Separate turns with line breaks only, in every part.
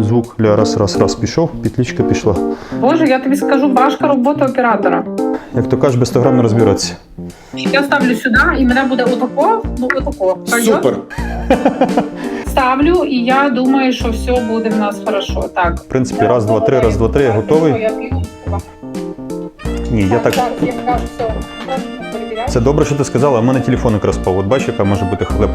Звук ля раз, раз, раз пішов, петличка пішла.
Боже, я тобі скажу, важка робота оператора.
Як то кажеш, без 100 грам не розбиратися.
Я ставлю сюди, і мене буде отако, ну отако.
Супер!
Ставлю, і я думаю, що все буде в нас хорошо. Так.
В принципі, раз, два, три, раз, два, три, я готовий. Ні, я так.
Так, я кажу, все.
Це добре, що ти сказала, а в мене телефон якраз впав. От бачиш, яка може бути хлеб.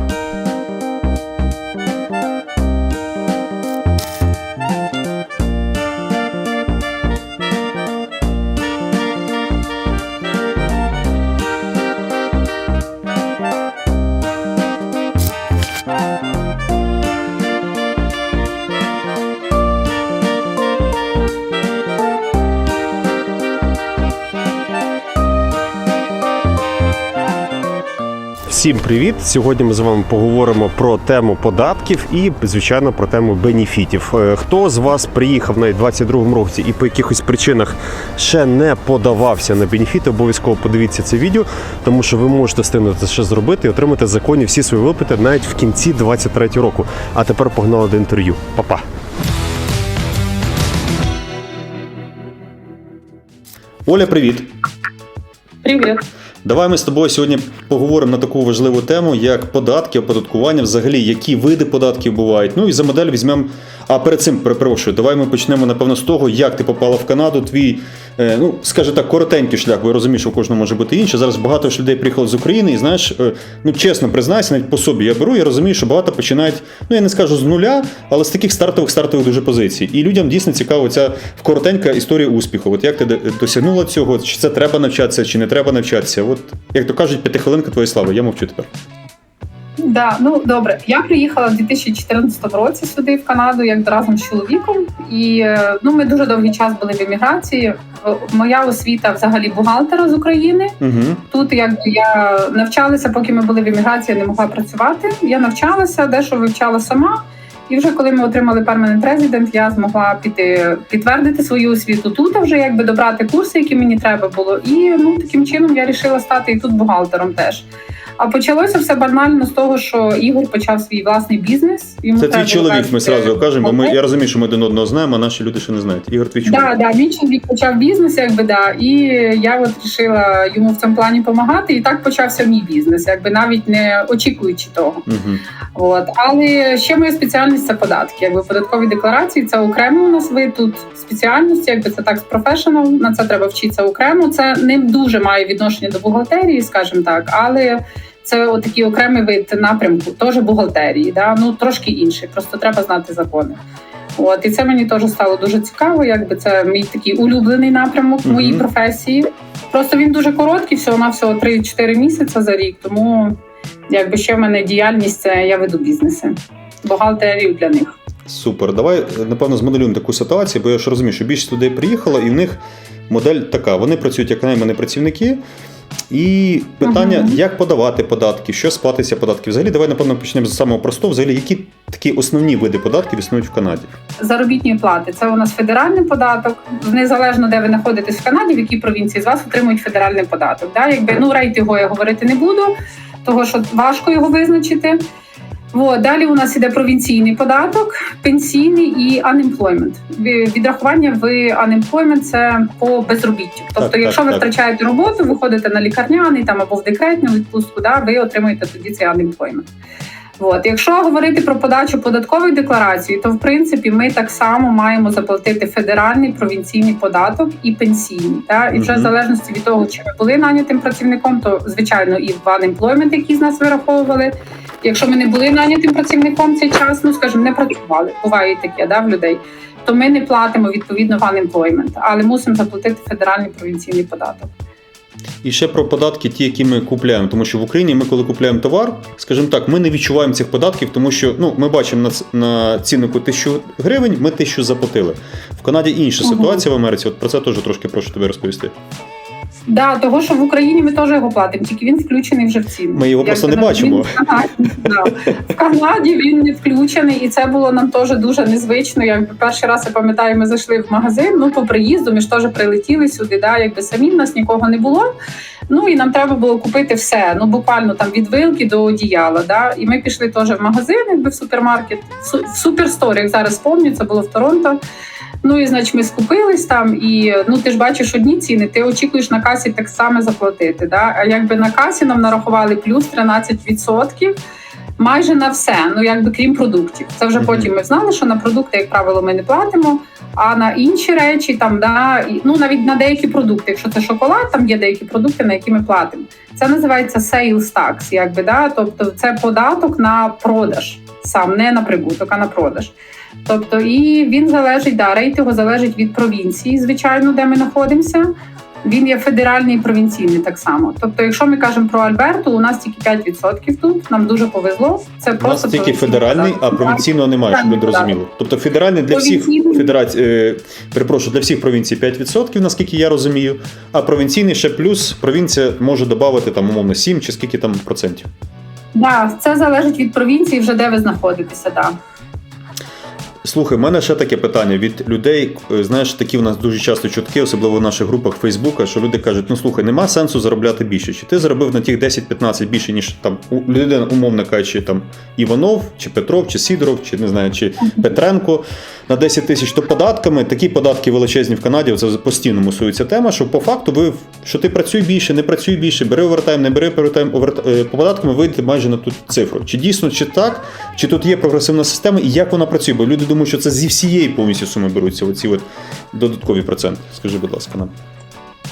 Всім привіт! Сьогодні ми з вами поговоримо про тему податків і, звичайно, про тему бенефітів. Е, Хто з вас приїхав навіть у 22-му році і по якихось причинах ще не подавався на бенефіти, обов'язково подивіться це відео, тому що ви можете встигнути це ще зробити і отримати законні всі свої виплати навіть в кінці 23 року. А тепер погнали до інтерв'ю. Па-па!
Оля, привіт!
Привіт.
Давай ми з тобою сьогодні поговоримо на таку важливу тему, як податки, оподаткування, взагалі, які види податків бувають. Ну і за модель візьмемо. А перед цим перепрошую, давай ми почнемо напевно з того, як ти попала в Канаду. Твій, ну скажи так, коротенький шлях, бо я розумію, що у кожного може бути інше. Зараз багато ж людей приїхало з України, і знаєш, е, ну чесно признайся, навіть по собі я беру, я розумію, що багато починають, ну я не скажу з нуля, але з таких стартових стартових дуже позицій. І людям дійсно цікава ця коротенька історія успіху. От як ти досягнула цього? Чи це треба навчатися, чи не треба навчатися? От як то кажуть, п'ятихвилинка твоєї слави. Я мовчу тепер.
Да, ну добре. Я приїхала в 2014 році сюди, в Канаду, як разом з чоловіком. І е, ну, ми дуже довгий час були в еміграції. Моя освіта взагалі бухгалтера з України.
Угу.
Тут якби я навчалася, поки ми були в еміграції, я не могла працювати. Я навчалася, дещо вивчала сама. І вже коли ми отримали перманент резидент, я змогла піти підтвердити свою освіту тут, а вже якби добрати курси, які мені треба було. І ну таким чином я вирішила стати і тут бухгалтером теж. А почалося все банально з того, що Ігор почав свій власний бізнес. Йому
Це твій чоловік, ми зразу кажемо, ми, я розумію, що ми один одного знаємо, а наші люди ще не знають. Ігор, твій чоловік.
Да, да, мій чоловік почав бізнес, якби да, і я от вирішила йому в цьому плані допомагати. І так почався мій бізнес, якби навіть не очікуючи того.
Угу.
От але ще моя спеціальність це податки. Якби податкові декларації це окремо у нас вид тут спеціальності, якби це так професіонал. На це треба вчитися окремо. Це не дуже має відношення до бухгалтерії, скажімо так, але. Це отакий окремий вид напрямку, теж бухгалтерії, да? ну трошки інший, просто треба знати закони. От і це мені теж стало дуже цікаво. Якби це мій такий улюблений напрямок в моїй професії. Просто він дуже короткий, всього на всього 3-4 місяці за рік. Тому якби ще в мене діяльність це я веду бізнеси, бухгалтерію для них.
Супер. Давай, напевно, змоделюємо таку ситуацію, бо я ж розумію, що більшість людей приїхала, і в них модель така: вони працюють як наймані працівники. І питання,
Ага.
як подавати податки, що сплатиться податки. Взагалі, давай, напевно, почнемо з самого простого. Взагалі, які такі основні види податків існують в Канаді?
Заробітні плати це у нас федеральний податок. Незалежно де ви знаходитесь в Канаді, в якій провінції з вас отримують федеральний податок. Да? Якби ну рейт його я говорити не буду, того що важко його визначити. От, далі у нас іде провінційний податок, пенсійний і unemployment. Відрахування в unemployment – це по безробіттю. Тобто,
так,
якщо ви
так.
втрачаєте роботу, ви ходите на лікарняний там або в декретну відпустку, да, ви отримуєте тоді цей unemployment. От, якщо говорити про подачу податкової декларації, то в принципі ми так само маємо заплатити федеральний провінційний податок і пенсійний. Та і вже в залежності від того, чи ми були нанятим працівником, то звичайно і в unemployment, який з нас вираховували. Якщо ми не були нанятим працівником цей час, ну скажімо, не працювали. Буває таке, да, в людей. То ми не платимо відповідно в unemployment, але мусимо заплатити федеральний провінційний податок.
І ще про податки, ті, які ми купляємо. Тому що в Україні ми, коли купляємо товар, скажімо так, ми не відчуваємо цих податків, тому що ну, ми бачимо на, на ціннику 1000 гривень, ми 1000 заплатили. В Канаді інша ситуація в Америці. От про це теж трошки прошу тебе розповісти.
Да, того, що в Україні ми теж його платимо, тільки він включений вже в ціну.
Ми його просто не бачимо.
в Канаді, да. В Канаді він не включений, і це було нам теж дуже незвично. Якби перший раз я пам'ятаю, ми зайшли в магазин. Ну по приїзду ми ж теж прилетіли сюди. Да, якби самі в нас нікого не було. Ну і нам треба було купити все. Ну буквально там від вилки до одіяла. Да? І ми пішли теж в магазин, якби в супермаркет, в су- в суперстор, як зараз пам'ятаю, це було в Торонто. Ну і значить, ми скупились там, і ну ти ж бачиш одні ціни, ти очікуєш на касі так само заплатити. Да? А якби на касі нам нарахували плюс 13%. Майже на все, ну якби крім продуктів. Це вже потім ми знали, що на продукти, як правило, ми не платимо. А на інші речі, там да і- ну навіть на деякі продукти, якщо це шоколад, там є деякі продукти, на які ми платимо. Це називається sales tax, якби да, тобто це податок на продаж, сам не на прибуток, а на продаж. Тобто, і він залежить, да, рейт його залежить від провінції, звичайно, де ми знаходимося. Він є федеральний і провінційний так само. Тобто, якщо ми кажемо про Альберту, у нас тільки 5% тут. Нам дуже повезло. Це
У нас
просто
тільки
провінційний
федеральний, а провінційного немає, щоб ви розуміли. Тобто федеральний для всіх федерацій, е, перепрошую, для всіх провінцій 5%, наскільки я розумію, а провінційний ще плюс провінція може додати там умовно 7 чи скільки там процентів.
Да, це залежить від провінції, вже де ви знаходитеся. Да.
Слухай, в мене ще таке питання від людей. е, Знаєш, такі в нас дуже часто чутки, особливо в наших групах Фейсбука, що люди кажуть: ну слухай, нема сенсу заробляти більше. Чи ти заробив на тих 10-15 більше, ніж там у- людина, умовно кажучи, там Іванов, чи Петров, чи Сідоров, чи не знаю, чи Петренко на 10 тисяч, то податками такі податки величезні в Канаді. Це постійно мусується тема. Що по факту ви що ти працюй більше, не працюй більше, бери овертайм, не бери овертайм, оверт- е, по податками вийдете майже на ту цифру. Чи дійсно чи так, чи тут є прогресивна система, і як вона працює? Бо люди думають, що це зі всієї повністю суми беруться оці от додаткові проценти. Скажи, будь ласка, нам.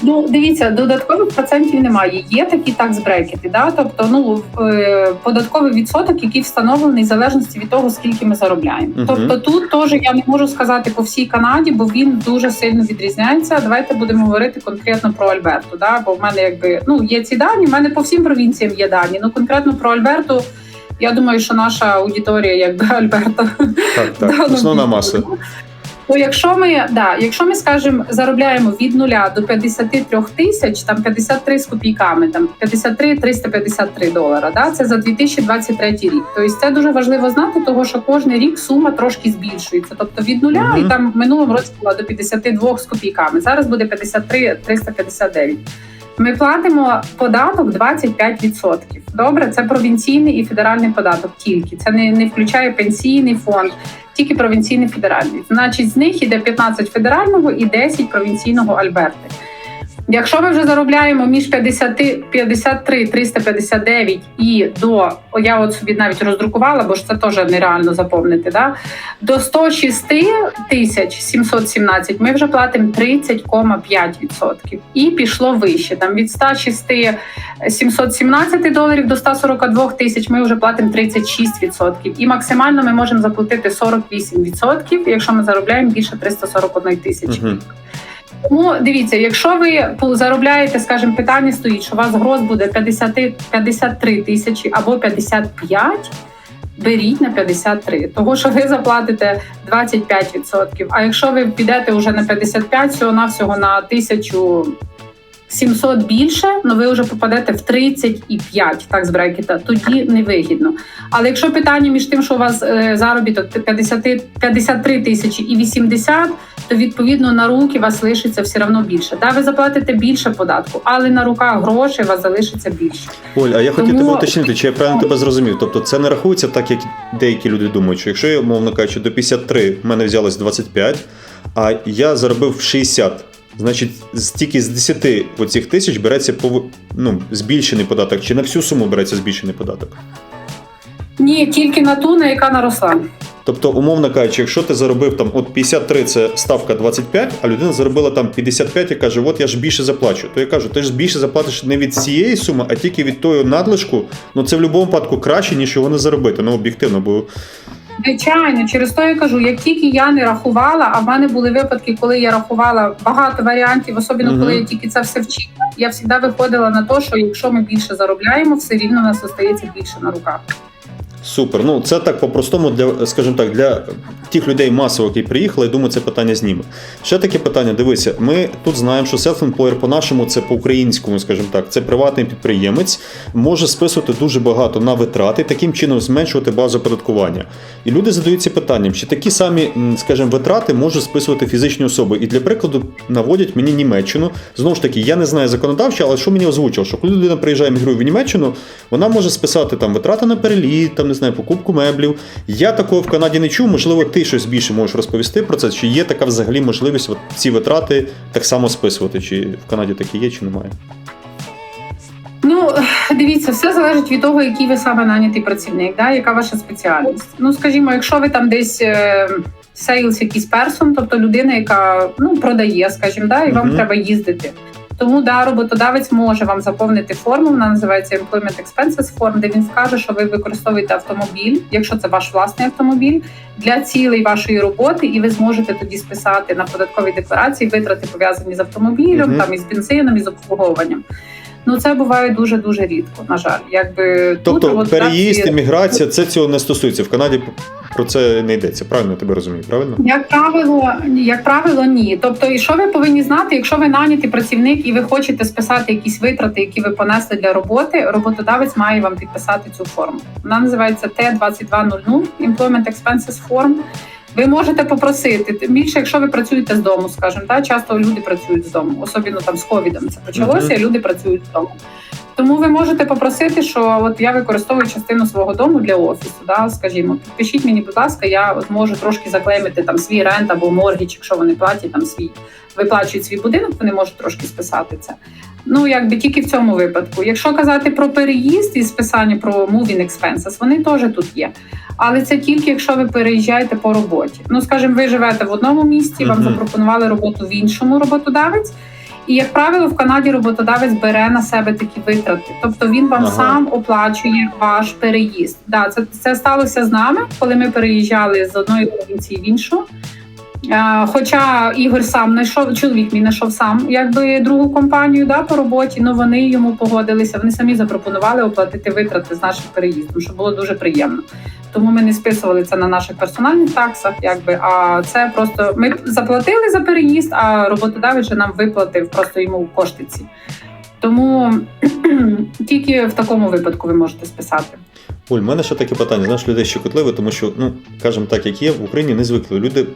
Ну, дивіться, додаткових процентів немає. Є такі такс брекети, да? тобто ну е, податковий відсоток, який встановлений в залежності від того, скільки ми заробляємо.
Мгм.
Тобто тут теж я не можу сказати по всій Канаді, бо він дуже сильно відрізняється. Давайте будемо говорити конкретно про Альберту. Да? Бо в мене якби ну є ці дані. в мене по всім провінціям є дані. Ну конкретно про Альберту. Я думаю, що наша аудиторія, якби Альберта,
Так, так, основна маса.
Ну, якщо ми да, якщо ми скажемо, заробляємо від нуля до 53 тисяч, там 53 з копійками, там 53 353 долара. Да, це за 2023 рік. Тобто це дуже важливо знати, того що кожен рік сума трошки збільшується. Тобто від нуля
Мгм.
і там в минулому році була до 52 з копійками. Зараз буде 53 359. Ми платимо податок 25%. Добре, це провінційний і федеральний податок. Тільки це не, не включає пенсійний фонд, тільки провінційний федеральний. Значить, з них іде 15 федерального і 10 провінційного Альберти. Якщо ми вже заробляємо між 50, 53 359 і до я от собі навіть роздрукувала, бо ж це теж нереально заповнити. Да? До 106 тисяч 717 ми вже платимо 30,5%. І пішло вище. Там від 106 717 доларів до 142 тисяч ми вже платимо 36%. І максимально ми можемо заплатити 48%, якщо ми заробляємо більше 341 тисячі.
Мгм.
Тому дивіться, якщо ви заробляєте, скажімо, питання стоїть, що у вас гроз буде 50, 53 тисячі або 55, беріть на 53, того що ви заплатите 25%. А якщо ви підете вже на 55, всього навсього на 1700 більше, ну ви вже попадете в 35 так з брекета, тоді невигідно. Але якщо питання між тим, що у вас е, заробіток 50, 53 тисячі і 80, то відповідно на руки вас лишиться все одно більше. Да, ви заплатите більше податку, але на руках грошей вас залишиться більше.
Оль, а я хотів
Тому-
тебе уточнити, чи я правильно тебе зрозумів. Тобто це не рахується так, як деякі люди думають, що якщо я, умовно кажучи, до 53 в мене взялось 25, а я заробив 60. Значить, тільки з 10 оцих тисяч береться пов- ну, збільшений податок, чи на всю суму береться збільшений податок?
Ні, тільки на ту, на яка наросла.
Тобто, умовно кажучи, якщо ти заробив там от 53 це ставка 25, а людина заробила там 55 і каже, от я ж більше заплачу. То я кажу, ти ж більше заплатиш не від цієї суми, а тільки від тої надлишку. Ну це в будь-якому випадку краще, ніж його не заробити. Ну об'єктивно, бо
Звичайно, через то я кажу, як тільки я не рахувала, а в мене були випадки, коли я рахувала багато варіантів, особливо коли я тільки це все вчила. Я завжди виходила на те, що якщо ми більше заробляємо, все рівно у нас остається більше на руках.
Супер. Ну це так по-простому для, скажімо так, для тих людей масово, які приїхали, я думаю, це питання зніме. Ще таке питання. Дивися, ми тут знаємо, що self-employer по-нашому це по-українському, скажімо так, це приватний підприємець, може списувати дуже багато на витрати, таким чином зменшувати базу оподаткування. І люди задаються питанням, чи такі самі, скажімо, витрати можуть списувати фізичні особи. І для прикладу наводять мені Німеччину. Знову ж таки, я не знаю законодавчо, але що мені озвучило, що коли людина приїжджає мігрує в Німеччину, вона може списати там витрати на переліт, там не знаю, покупку меблів. Я такого в Канаді не чув. Можливо, ти щось більше можеш розповісти про це. Чи є така взагалі можливість от ці витрати так само списувати? Чи в Канаді такі є, чи немає?
Ну дивіться, все залежить від того, який ви саме нанятий працівник, да? яка ваша спеціальність. Ну скажімо, якщо ви там десь. Сейлс, якийсь персон, тобто людина, яка ну продає, скажімо, да, і вам
Мгм.
треба їздити. Тому да, роботодавець може вам заповнити форму. Вона називається Employment Expenses Form, де він скаже, що ви використовуєте автомобіль, якщо це ваш власний автомобіль, для цілей вашої роботи, і ви зможете тоді списати на податковій декларації витрати пов'язані з автомобілем,
Мгм.
там із бензином, із обслуговуванням. Ну це буває дуже дуже рідко. На жаль, якби
Тобто
роботодавці-
переїзд, імміграція, це цього не стосується. В Канаді про це не йдеться. Правильно я тебе розумію, правильно?
Як правило, як правило, ні. Тобто, і що ви повинні знати, якщо ви нанятий працівник і ви хочете списати якісь витрати, які ви понесли для роботи, роботодавець має вам підписати цю форму. Вона називається Т-2200 Employment Expenses Form. Ви можете попросити тим більше, якщо ви працюєте з дому, скажімо, та часто люди працюють з дому, особливо там з ковідом це почалося, і люди працюють з дому. Тому ви можете попросити, що от я використовую частину свого дому для офісу. Да, скажімо, підпишіть мені, будь ласка, я от можу трошки заклеймити там свій рент або моргіч, якщо вони платять там свій виплачують свій будинок, вони можуть трошки списати це. Ну якби тільки в цьому випадку. Якщо казати про переїзд і списання про moving expenses, вони теж тут є. Але це тільки якщо ви переїжджаєте по роботі. Ну скажімо, ви живете в одному місті, вам запропонували роботу в іншому роботодавець. І як правило, в Канаді роботодавець бере на себе такі витрати, тобто він вам
Ага.
сам оплачує ваш переїзд. Да, це, це сталося з нами, коли ми переїжджали з одної провінції в іншу. Е, Хоча Ігор сам знайшов, чоловік мій знайшов сам якби другу компанію да, по роботі, ну вони йому погодилися. Вони самі запропонували оплатити витрати з нашим переїздом, що було дуже приємно. Тому ми не списували це на наших персональних таксах, якби а це просто ми заплатили за переїзд, а роботодавець нам виплатив просто йому кошти ці. Тому тільки в такому випадку ви можете списати.
Оль, в мене ще таке питання. Знаєш, людей щекотливе, тому що, ну, кажемо так, як є, в Україні не звикли. Люди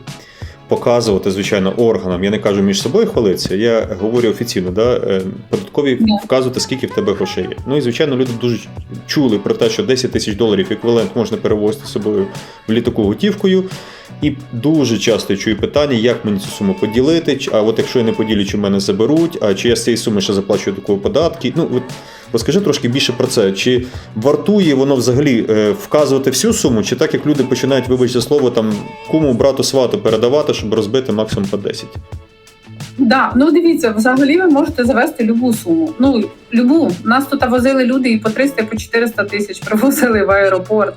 показувати, звичайно, органам. Я не кажу між собою хвалитися, я говорю офіційно, да, е, податкові вказувати, скільки в тебе грошей є. Ну і звичайно, люди дуже чули про те, що 10 тисяч доларів еквівалент можна перевозити з собою в літаку готівкою. І дуже часто я чую питання, як мені цю суму поділити, а от якщо я не поділю, чи мене заберуть, а чи я з цієї суми ще заплачую таку податки. Ну, от розкажи трошки більше про це. Чи вартує воно взагалі е, вказувати всю суму, чи так як люди починають, вибачте слово, там куму, брату, свату передавати, щоб розбити максимум по 10?
Да, ну дивіться, взагалі ви можете завести любу суму. Ну любу. Нас тут возили люди і по 300, і по 400 тисяч привозили в аеропорт.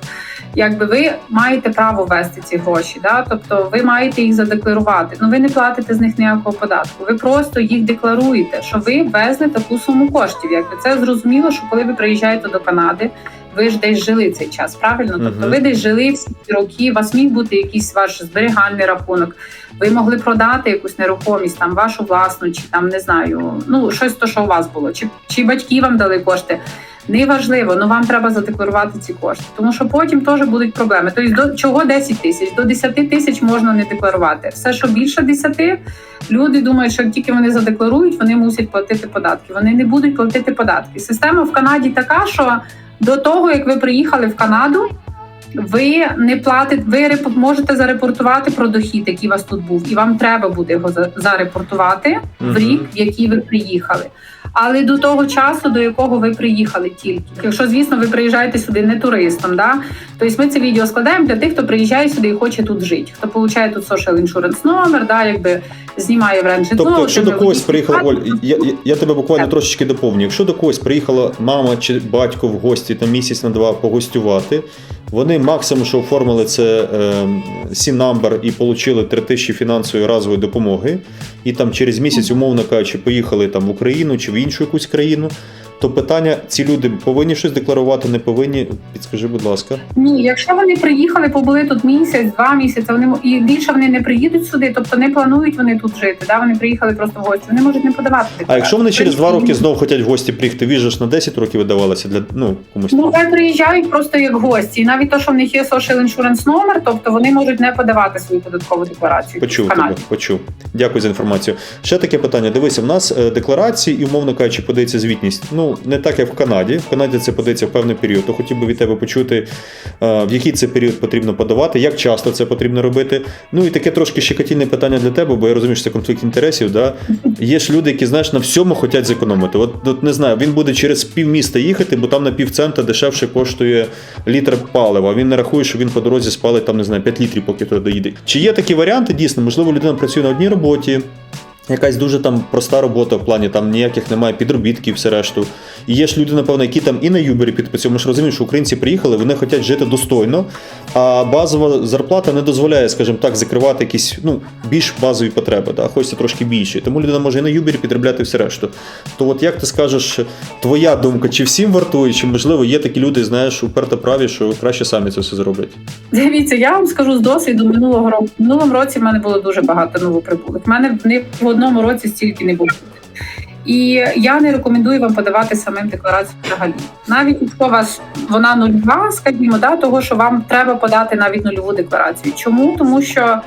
Якби ви маєте право вести ці гроші, да? тобто ви маєте їх задекларувати. Ну ви не платите з них ніякого податку. Ви просто їх декларуєте, що ви везли таку суму коштів. Якби це зрозуміло, що коли ви приїжджаєте до Канади, ви ж десь жили цей час, правильно? Тобто ви десь жили всі ці роки, у вас міг бути якийсь ваш зберігальний рахунок. Ви могли продати якусь нерухомість, там вашу власну, чи там не знаю, ну щось то, що у вас було, чи, чи батьки вам дали кошти. Неважливо, але вам треба задекларувати ці кошти, тому що потім теж будуть проблеми. Тобто, до чого 10 тисяч? До 10 тисяч можна не декларувати. Все, що більше 10, люди думають, що як тільки вони задекларують, вони мусять платити податки. Вони не будуть платити податки. Система в Канаді така, що до того як ви приїхали в Канаду, ви не платите, ви можете зарепортувати про дохід, який у вас тут був, і вам треба буде його за- зарепортувати в рік, в який ви приїхали. Але до того часу, до якого ви приїхали тільки. Якщо, звісно, ви приїжджаєте сюди не туристом, да? тобто ми це відео складаємо для тих, хто приїжджає сюди і хоче тут жити, хто получає тут social insurance номер, да, якби знімає в рент житло.
Тобто, якщо до когось приїхала, Оль, я, я, я тебе буквально
Так.
трошечки доповню. Якщо до когось приїхала мама чи батько в гості там місяць на два погостювати, вони максимум, що оформили це сінамбер сі-намбер і отримали 3 тисячі фінансової разової допомоги, і там через місяць, умовно кажучи, поїхали там в Україну чи в іншу якусь країну. То питання: ці люди повинні щось декларувати, не повинні. Підскажи, будь ласка.
Ні, якщо вони приїхали, побули тут місяць, два місяці, вони і більше вони не приїдуть сюди, тобто не планують вони тут жити. Да? Вони приїхали просто в гості. Вони можуть не подавати.
А якщо вони через два роки знову хочуть в гості приїхати, віжа ж на 10 років видавалася для ну комусь.
Ну, хай приїжджають просто як гості. І навіть то, що в них є social insurance номер, тобто вони можуть не подавати свою податкову декларацію.
Почув тебе, почув. Дякую за інформацію. Ще таке питання. Дивися, в нас е, декларації і, умовно кажучи, подається звітність. Ну, не так, як в Канаді. В Канаді це подається в певний період. То хотів би від тебе почути, е, в який це період потрібно подавати, як часто це потрібно робити. Ну і таке трошки щекотільне питання для тебе, бо я розумію, що це конфлікт інтересів. Да? Є ж люди, які знаєш на всьому хочуть зекономити. От, от не знаю, він буде через півміста їхати, бо там на півцента дешевше коштує літр палива. Він не рахує, що він по дорозі спалить там, не знаю, 5 літрів, поки туди доїде. Чи є такі варіанти? Дійсно, можливо, людина працює на одній роботі. Якась дуже там проста робота в плані там ніяких немає підробітків, все решту. І є ж люди, напевно, які там і на Юбері під по цьому ж розуміють, що українці приїхали, вони хочуть жити достойно, а базова зарплата не дозволяє, скажімо так, закривати якісь ну, більш базові потреби, да? хочеться трошки більше. Тому людина може і на Юбері підробляти все решту. То от як ти скажеш, твоя думка, чи всім вартує, чи можливо є такі люди, знаєш, уперто праві, що краще самі це все зроблять?
Дивіться, я вам скажу з досвіду минулого року. В минулому році в мене було дуже багато новоприбулих. В мене ні в одному році стільки не буде. І я не рекомендую вам подавати самим декларацію взагалі. Навіть якщо у вас вона нульова, скажімо, да, того що вам треба подати навіть нульову декларацію. Чому? Тому що,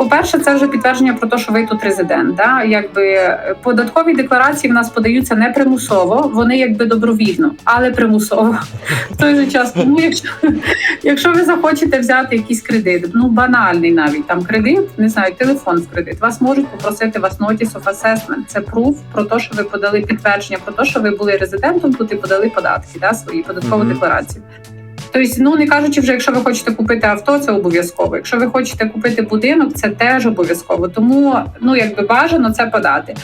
по-перше, це вже підтвердження про те, що ви тут резидент. Да? Якби е, податкові декларації в нас подаються не примусово, вони якби добровільно, але примусово. В той же час, тому якщо Якщо ви захочете взяти якийсь кредит, ну банальний навіть там кредит, не знаю, телефон в кредит, вас можуть попросити вас notice of assessment. Це пруф про те, що ви подали підтвердження про те, що ви були резидентом тут і подали податки, да, свої податкову
Мгм.
декларацію. Тобто, ну не кажучи вже, якщо ви хочете купити авто, це обов'язково. Якщо ви хочете купити будинок, це теж обов'язково. Тому ну якби бажано це подати.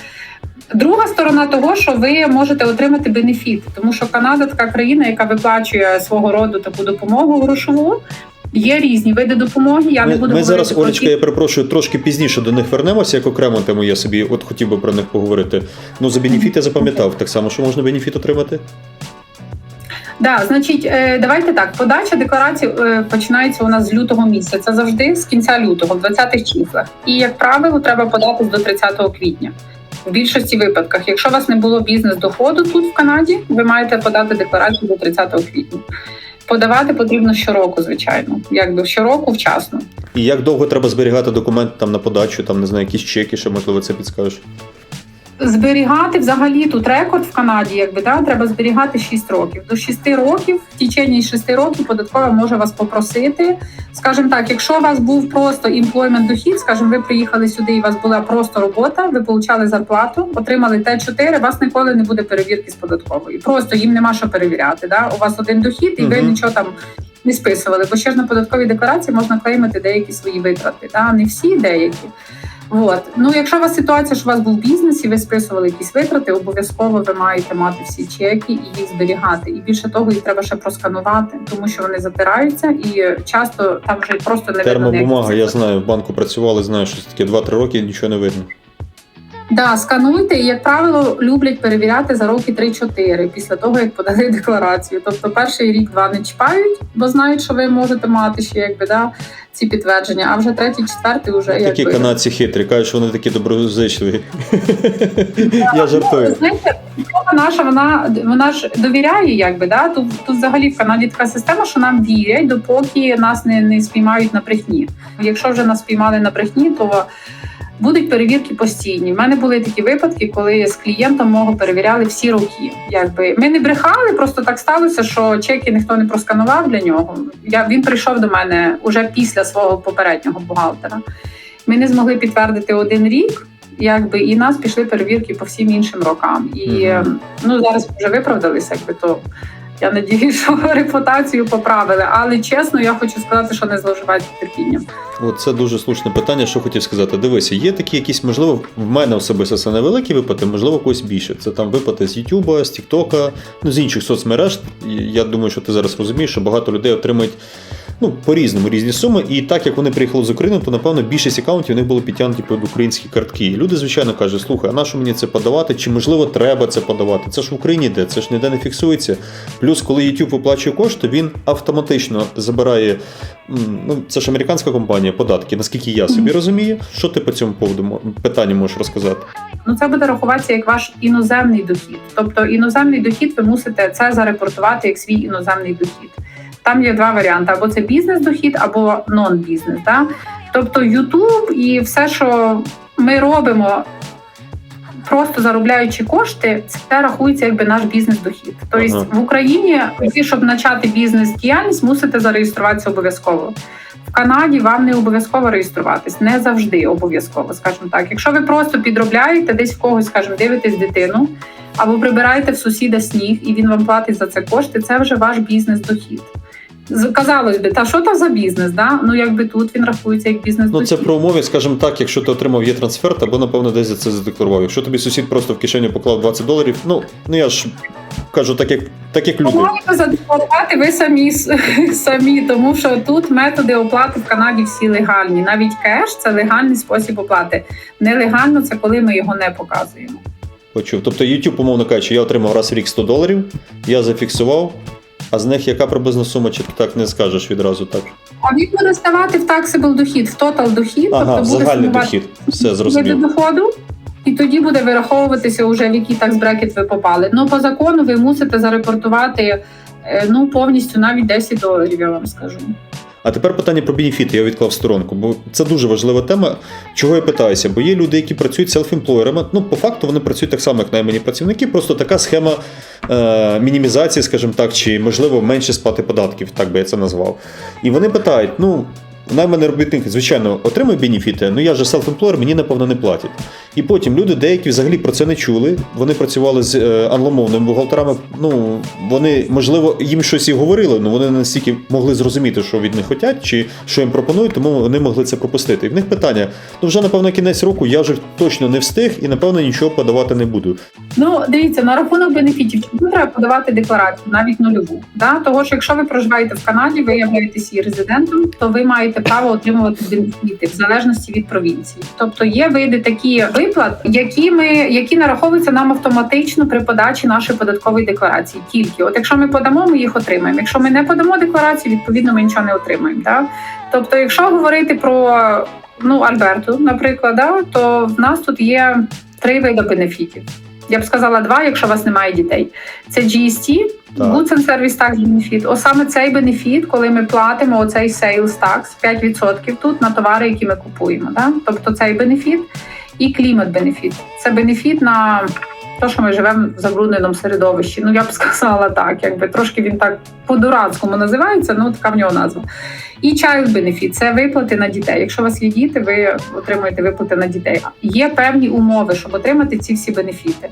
Друга сторона того, що ви можете отримати бенефіт, тому що Канада така країна, яка виплачує свого роду таку допомогу грошову. Є різні види допомоги. Я
ми
не буду
ми зараз,
про
Олечка,
ті-
я перепрошую, трошки пізніше до них вернемося, як окремо тему я собі от хотів би про них поговорити. Ну, за бенефіт я запам'ятав так само, що можна бенефіт отримати.
Да, значить, е, давайте так. Подача декларацій е, починається у нас з лютого місяця. Завжди з кінця лютого, в 20-х числах. І як правило, треба подати до 30 квітня. В більшості випадках, якщо у вас не було бізнес доходу тут в Канаді, ви маєте подати декларацію до 30 квітня. Подавати потрібно щороку, звичайно, якби щороку вчасно.
І як довго треба зберігати документи там на подачу, там не знаю, якісь чеки, ще можливо це підскажеш.
Зберігати взагалі тут рекорд в Канаді, якби да, треба зберігати 6 років. До 6 років, в течение 6 років податкова може вас попросити. Скажімо так, якщо у вас був просто employment дохід, скажімо, ви приїхали сюди, і у вас була просто робота, ви отримали зарплату, отримали Т4, у вас ніколи не буде перевірки з податкової. Просто їм нема що перевіряти. Да? У вас один дохід, і ви
Мгм.
нічого там не списували. Бо ще ж на податковій декларації можна клеймити деякі свої витрати. Да? Не всі, деякі. От. Ну, якщо у вас ситуація, що у вас був бізнес і ви списували якісь витрати, обов'язково ви маєте мати всі чеки і їх зберігати. І більше того, їх треба ще просканувати, тому що вони затираються і часто там вже просто не видно.
Термобумага, я знаю, в банку працювали, знаю, що таке 2-3 роки, нічого не видно.
Да, скануйте, і як правило, люблять перевіряти за роки 3-4 після того, як подали декларацію. Тобто перший рік-два не чіпають, бо знають, що ви можете мати ще якби да ці підтвердження. А вже третій, четвертий вже
Такі
якби...
канадці хитрі, кажуть, що вони такі доброзичливі. Я
Ну,
жартую.
знаєте, наша вона вона ж довіряє, якби да тут, тут взагалі в Канаді така система, що нам вірять, допоки нас не, не спіймають на брехні. Якщо вже нас спіймали на брехні, то будуть перевірки постійні. У мене були такі випадки, коли з клієнтом мого перевіряли всі роки. Якби ми не брехали, просто так сталося, що чеки ніхто не просканував для нього. Я він прийшов до мене уже після свого попереднього бухгалтера. Ми не змогли підтвердити один рік. Якби і нас пішли перевірки по всім іншим рокам. І
Мгм.
ну зараз вже виправдалися, якби то Я надію, що репутацію поправили. Але чесно, я хочу сказати, що не зловживайте терпінням.
От це дуже слушне питання. Що хотів сказати? Дивися, є такі якісь, можливо, в мене особисто це невеликі випадки, можливо, когось більше. Це там випадки з Ютуба, з Тіктока, ну з інших соцмереж. Я думаю, що ти зараз розумієш, що багато людей отримують. Ну, по-різному різні суми, і так як вони приїхали з України, то напевно більшість аккаунтів у них були підтягнуті під українські картки. І люди, звичайно, кажуть, слухай, а на що мені це подавати? Чи можливо треба це подавати? Це ж в Україні йде, це ж ніде не фіксується. Плюс, коли YouTube виплачує кошти, він автоматично забирає. Ну, це ж американська компанія, податки, наскільки я собі розумію. Що ти по цьому поводу питанню можеш розказати?
Ну це буде рахуватися як ваш іноземний дохід. Тобто іноземний дохід ви мусите це зарепортувати як свій іноземний дохід. Там є два варіанти: або це бізнес-дохід, або нон-бізнес. Да? Тобто YouTube і все, що ми робимо. Просто заробляючи кошти, це рахується якби наш бізнес-дохід. Тобто
Ага.
в Україні, ви, щоб почати бізнес-діяльність, мусите зареєструватися обов'язково. В Канаді вам не обов'язково реєструватись, не завжди обов'язково, скажімо так. Якщо ви просто підробляєте десь в когось, скажімо, дивитесь дитину, або прибираєте в сусіда сніг, і він вам платить за це кошти, це вже ваш бізнес-дохід. Казалось би, та що то за бізнес? Да? Ну якби тут він рахується як бізнес
Ну це про умови, скажімо так, якщо ти отримав є трансфер, або напевно десь за це задекларував. Якщо тобі сусід просто в кишеню поклав 20 доларів, ну ну я ж кажу, так як так як люди.
Можете задекларувати ви самі самі, тому що тут методи оплати в Канаді всі легальні. Навіть кеш це легальний спосіб оплати. Нелегально це коли ми його не показуємо.
Почув. Тобто YouTube, умовно кажучи, я отримав раз в рік 100 доларів, я зафіксував, а з них яка приблизно сума, чи так не скажеш відразу так?
А він буде ставати в taxable дохід, в тотал дохід,
Ага,
тобто буде
загальний дохід. Все
види
зрозумів.
доходу. І тоді буде вираховуватися вже в який такс брекет ви попали. Ну по закону ви мусите зарепортувати е, ну повністю навіть 10 доларів. Я вам скажу.
А тепер питання про бенефіти я відклав в сторонку, бо це дуже важлива тема. Чого я питаюся? Бо є люди, які працюють селф-емплойерами. Ну, по факту вони працюють так само, як наймані працівники, просто така схема е, мінімізації, скажімо так, чи можливо менше сплати податків, так би я це назвав. І вони питають: ну. Найманий робітник, звичайно, отримує бенефіти, ну я же селф-емплойер, мені напевно не платять. І потім люди деякі взагалі про це не чули. Вони працювали з е, англомовними бухгалтерами. Ну вони, можливо, їм щось і говорили, але вони не настільки могли зрозуміти, що від них хочуть, чи що їм пропонують, тому вони могли це пропустити. І в них питання: ну вже напевно кінець року я вже точно не встиг і напевно нічого подавати не буду.
Ну, дивіться, на рахунок бенефітів, чому треба подавати декларацію, навіть нульову. Да? Того що якщо ви проживаєте в Канаді, ви являєтесь її резидентом, то ви маєте право отримувати бенефіти в залежності від провінції. Тобто є види такі виплат, які ми які нараховуються нам автоматично при подачі нашої податкової декларації. Тільки от якщо ми подамо, ми їх отримаємо. Якщо ми не подамо декларацію, відповідно ми нічого не отримаємо. Да? Тобто, якщо говорити про ну Альберту, наприклад, да, то в нас тут є три види бенефітів. Я б сказала два, якщо у вас немає дітей. Це GST,
Так.
Goods and Service Tax Benefit. О саме цей бенефіт, коли ми платимо оцей sales tax 5% тут на товари, які ми купуємо. Да? Тобто цей бенефіт і клімат бенефіт. Це бенефіт на те, що ми живемо в забрудненому середовищі. Ну я б сказала так, якби трошки він так по-дурацькому називається, ну така в нього назва. І child benefit – це виплати на дітей. Якщо у вас є діти, ви отримуєте виплати на дітей. Є певні умови, щоб отримати ці всі бенефіти.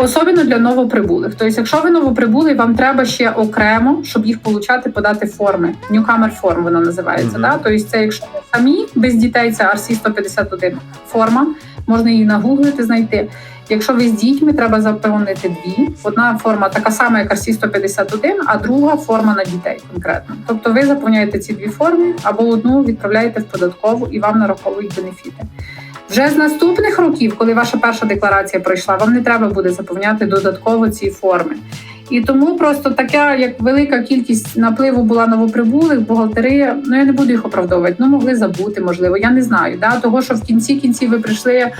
Особливо для новоприбулих. Тобто, якщо ви новоприбулий, вам треба ще окремо, щоб їх получати, подати форми. Newcomer форм вона називається.
Мгм.
Да? Тобто, це якщо ви самі без дітей, це RC 151 форма. Можна її нагуглити, знайти. Якщо ви з дітьми, треба заповнити дві. Одна форма така сама, як RC 151, а друга форма на дітей конкретно. Тобто ви заповняєте ці дві форми або одну відправляєте в податкову і вам нараховують бенефіти. Вже з наступних років, коли ваша перша декларація пройшла, вам не треба буде заповняти додатково ці форми. І тому просто така, як велика кількість напливу була новоприбулих, бухгалтери, ну я не буду їх оправдовувати, ну могли забути, можливо, я не знаю. Да? Того, що в кінці кінці ви прийшли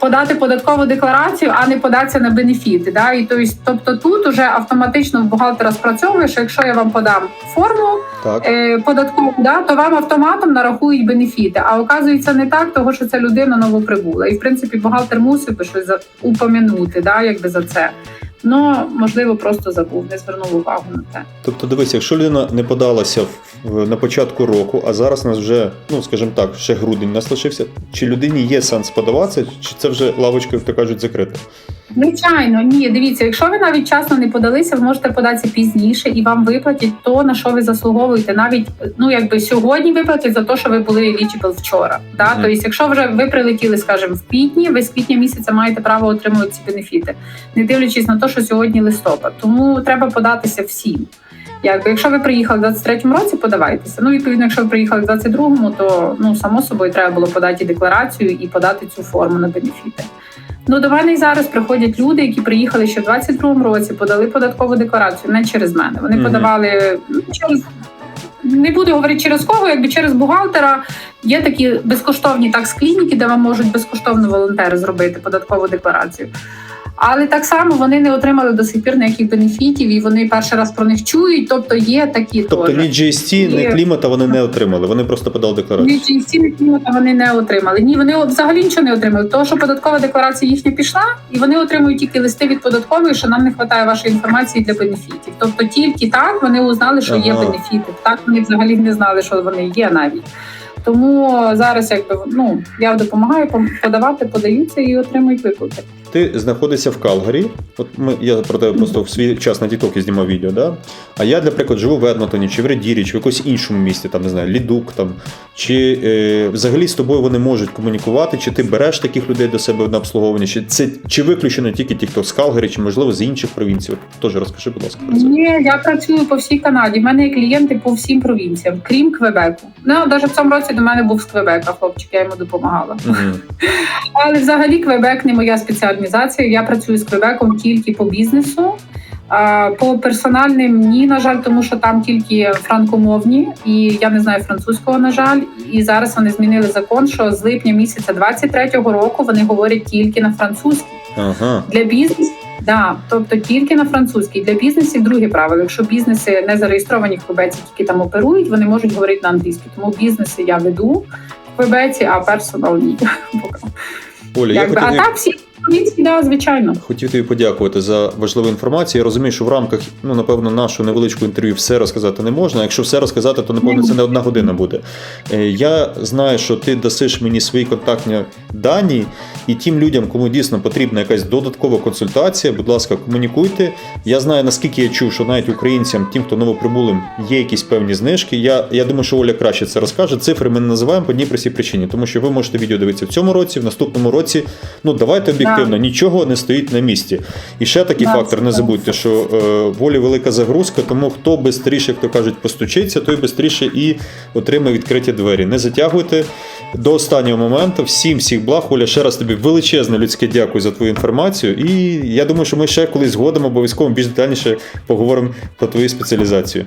подати податкову декларацію, а не податися на бенефіти. Да? І тобто, тут уже автоматично в бухгалтера спрацьовує, що якщо я вам подам форму,
Так.
е, податкову, да, то вам автоматом нарахують бенефіти. А оказується не так, того що ця людина новоприбула. І в принципі бухгалтер мусив би щось упомянути, да, якби за це. Ну можливо, просто забув, не звернув увагу на це.
Тобто, дивись, якщо людина не подалася в, на початку року, а зараз нас вже, ну скажімо так, ще грудень наслишився. нас лишився, чи людині є сенс подаватися, чи це вже лавочкою, як то кажуть, закрита?
Звичайно, ні. Дивіться, якщо ви навіть часно не подалися, ви можете податися пізніше і вам виплатять то, на що ви заслуговуєте. Навіть ну якби сьогодні виплатять за те, що ви були eligible вчора. Да?
Мгм.
Тобто, якщо вже ви прилетіли, скажімо, в квітні, ви з квітня місяця маєте право отримувати ці бенефіти, не дивлячись на те, що сьогодні листопад. Тому треба податися всім. Якби якщо ви приїхали в 23-му році, подавайтеся. Ну відповідно, якщо ви приїхали в 22-му, то ну само собою треба було подати декларацію і подати цю форму на бенефіти. Ну до мене і зараз приходять люди, які приїхали ще в 22-му році, подали податкову декларацію не через мене. Вони
Мгм.
подавали ну, через. Не буду говорити через кого, якби через бухгалтера є такі безкоштовні такс клініки, де вам можуть безкоштовно волонтери зробити податкову декларацію. Але так само вони не отримали до сих пір ніяких бенефітів, і вони перший раз про них чують. Тобто є такі
Тобто ні GST, ні
Є.
клімата вони не отримали. Вони просто подали декларацію.
Ні, ці ці клімата вони не отримали. Ні, вони взагалі нічого не отримали. Тому що податкова декларація їхня пішла, і вони отримують тільки листи від податкової, що нам не вистачає вашої інформації для бенефітів. Тобто тільки так вони узнали, що є бенефіти. Так вони взагалі не знали, що вони є навіть. Тому зараз, якби ну я допомагаю подавати, подаються і отримують виплати.
Ти знаходишся в Калгарі. От ми я про тебе просто в свій час на Тіктокі знімав відео, да? А я, наприклад, живу в Едмонтоні, чи в Редірі, чи в якомусь іншому місті, там не знаю, Лідук там. Чи е, взагалі з тобою вони можуть комунікувати, чи ти береш таких людей до себе на обслуговування, чи це чи виключено тільки ті, хто з Калгарі, чи можливо з інших провінцій? От Теж розкажи, будь ласка, про це.
Ні, я працюю по всій Канаді. У мене є клієнти по всім провінціям, крім Квебеку. Ну навіть в цьому році до мене був з Квебека, хлопчик, я йому допомагала.
Мгм.
Але взагалі Квебек не моя спеціалізація. Я працюю з Квебеком тільки по бізнесу. По персональним ні, на жаль, тому що там тільки франкомовні, і я не знаю французького, на жаль. І зараз вони змінили закон, що з липня місяця 23-го року вони говорять тільки на французькій.
Ага.
Для бізнесу, да, тобто тільки на французькій. Для бізнесів друге правило. Якщо бізнеси не зареєстровані в Квебеці, тільки там оперують, вони можуть говорити на англійській. Тому бізнеси я веду в Квебеці, а персонал ні.
Оля, я
Якби, а так всі українські, да, звичайно.
хотів тобі подякувати за важливу інформацію. Я розумію, що в рамках, ну напевно, нашого невеличкого інтерв'ю все розказати не можна. Якщо все розказати, то напевно це не одна година буде. Е, Я знаю, що ти дасиш мені свої контактні дані, і тим людям, кому дійсно потрібна якась додаткова консультація, будь ласка, комунікуйте. Я знаю, наскільки я чув, що навіть українцям, тим, хто новоприбулим, є якісь певні знижки. Я, я думаю, що Оля краще це розкаже. Цифри ми не називаємо по одній простій причині, тому що ви можете відео дивитися в цьому році, в наступному році. Ну давайте об'єктивно, нічого не стоїть на місці. І ще такий
Да,
фактор, не забудьте, що е, волі велика загрузка, тому хто швидше, як то кажуть, постучиться, той швидше і отримає відкриті двері. Не затягуйте до останнього моменту. Всім всіх благ. Оля, ще раз тобі величезне людське дякую за твою інформацію. І я думаю, що ми ще колись згодом обов'язково більш детальніше поговоримо про твою спеціалізацію.